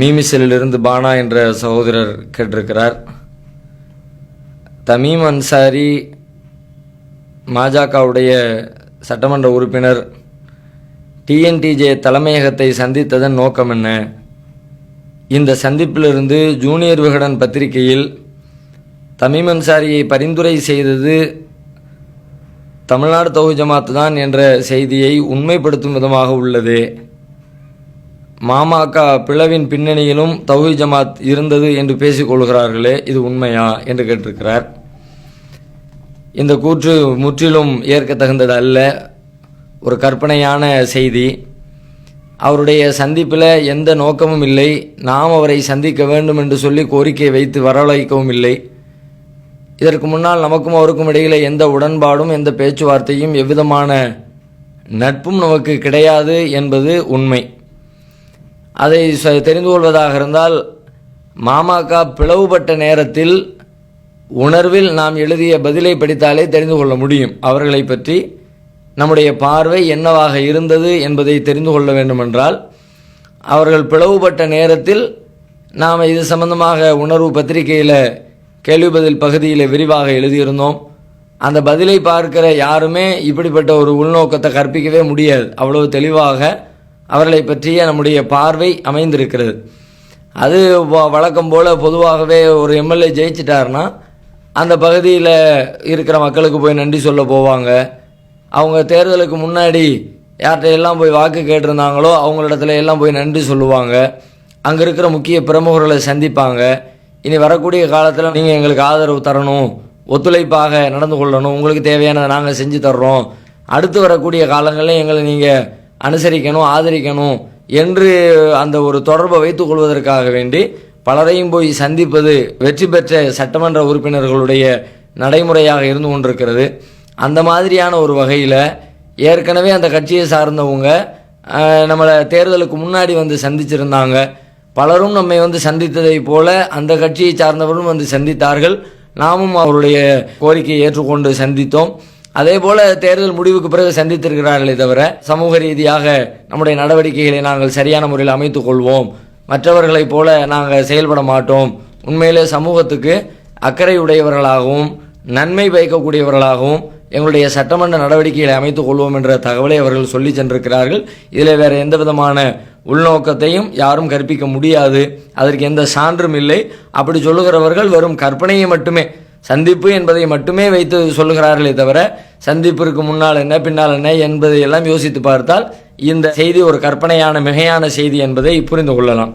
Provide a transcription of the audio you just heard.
மீமிசலிலிருந்து பானா என்ற சகோதரர் கேட்டிருக்கிறார். தமீம் அன்சாரி மாஜகவுடைய சட்டமன்ற உறுப்பினர் டிஎன்டிஜே தலைமையகத்தை சந்தித்ததன் நோக்கம் என்ன? இந்த சந்திப்பிலிருந்து ஜூனியர் விகடன் பத்திரிகையில் தமீம் அன்சாரியை பரிந்துரை செய்தது தமிழ்நாடு தொகு ஜமாத் தான் என்ற செய்தியை உண்மைப்படுத்தும் விதமாக உள்ளது. மாமாக்க பிளவின் பின்னணியிலும் தௌஹி ஜமாத் இருந்தது என்று பேசிக்கொள்கிறார்களே இது உண்மையா என்று கேட்டிருக்கிறார். இந்த கூற்று முற்றிலும் ஏற்கத்தகுந்தது அல்ல. ஒரு கற்பனையான செய்தி. அவருடைய சந்திப்பில் எந்த நோக்கமும் இல்லை. நாம் அவரை சந்திக்க வேண்டும் என்று சொல்லி கோரிக்கை வைத்து வரவழைக்கவும் இல்லை. இதற்கு முன்னால் நமக்கும் அவருக்கும் இடையில எந்த உடன்பாடும் எந்த பேச்சுவார்த்தையும் எவ்விதமான நட்பும் நமக்கு கிடையாது என்பது உண்மை. அதை ச- தெரிந்து கொள்வதாக இருந்தால் மாமாக்கா பிளவுபட்ட நேரத்தில் உணர்வில் நாம் எழுதிய பதிலை படித்தாலே தெரிந்து கொள்ள முடியும். அவர்களை பற்றி நம்முடைய பார்வை என்னவாக இருந்தது என்பதை தெரிந்து கொள்ள வேண்டுமென்றால் அவர்கள் பிளவுபட்ட நேரத்தில் நாம் இது சம்பந்தமாக உணர்வு பத்திரிகையில் கேள்வி பதில் பகுதியில் விரிவாக எழுதியிருந்தோம். அந்த பதிலை பார்க்கிற யாருமே இப்படிப்பட்ட ஒரு உள்நோக்கத்தை கற்பிக்கவே முடியாது. அவ்வளவு தெளிவாக அவர்களை பற்றிய நம்முடைய பார்வை அமைந்திருக்கிறது. அது வ- வழக்கம் போல் பொதுவாகவே ஒரு எம்எல்ஏ ஜெயிச்சிட்டாருன்னா அந்த பகுதியில் இருக்கிற மக்களுக்கு போய் நன்றி சொல்ல போவாங்க. அவங்க தேர்தலுக்கு முன்னாடி யார்கிட்ட எல்லாம் போய் வாக்கு கேட்டிருந்தாங்களோ அவங்களிடத்துல எல்லாம் போய் நன்றி சொல்லுவாங்க. அங்கே இருக்கிற முக்கிய பிரமுகர்களை சந்திப்பாங்க. இனி வரக்கூடிய காலத்தில் நீங்கள் எங்களுக்கு ஆதரவு தரணும் ஒத்துழைப்பாக நடந்து கொள்ளணும் உங்களுக்கு தேவையானதை நாங்கள் செஞ்சு தர்றோம். அடுத்து வரக்கூடிய காலங்களில் எங்களை நீங்கள் அனுசரிக்கணும் ஆதரிக்கணும் என்று அந்த ஒரு தொடர்பை வைத்துக் கொள்வதற்காக வேண்டி பலரையும் போய் சந்திப்பது வெற்றி பெற்ற சட்டமன்ற உறுப்பினர்களுடைய நடைமுறையாக இருந்து கொண்டிருக்கிறது. அந்த மாதிரியான ஒரு வகையில் ஏற்கனவே அந்த கட்சியை சார்ந்தவங்க நம்மளை தேர்தலுக்கு முன்னாடி வந்து சந்திச்சிருந்தாங்க. பலரும் நம்மை வந்து சந்தித்ததை போல அந்த கட்சியை சார்ந்தவர்களும் வந்து சந்தித்தார்கள். நாமும் அவருடைய கோரிக்கையை ஏற்றுக்கொண்டு சந்தித்தோம். அதே போல தேர்தல் முடிவுக்கு பிறகு சந்தித்திருக்கிறார்களே தவிர சமூக ரீதியாக நம்முடைய நடவடிக்கைகளை நாங்கள் சரியான முறையில் அமைத்துக் கொள்வோம். மற்றவர்களைப் போல நாங்கள் செயல்பட மாட்டோம். உண்மையிலே சமூகத்துக்கு அக்கறை உடையவர்களாகவும் நன்மை பயக்கக்கூடியவர்களாகவும் எங்களுடைய சட்டமன்ற நடவடிக்கைகளை அமைத்துக் கொள்வோம் என்ற தகவலை அவர்கள் சொல்லி சென்றிருக்கிறார்கள். இதில் வேற எந்த விதமான உள்நோக்கத்தையும் யாரும் கற்பிக்க முடியாது. அதற்கு எந்த சான்றும் இல்லை. அப்படி சொல்லுகிறவர்கள் வெறும் கற்பனையை மட்டுமே சந்திப்பு என்பதை மட்டுமே வைத்து சொல்லுகிறார்களே தவிர சந்திப்பிற்கு முன்னால் என்ன பின்னால் என்ன என்பதை எல்லாம் யோசித்து பார்த்தால் இந்த செய்தி ஒரு கற்பனையான மிகையான செய்தி என்பதை புரிந்து கொள்ளலாம்.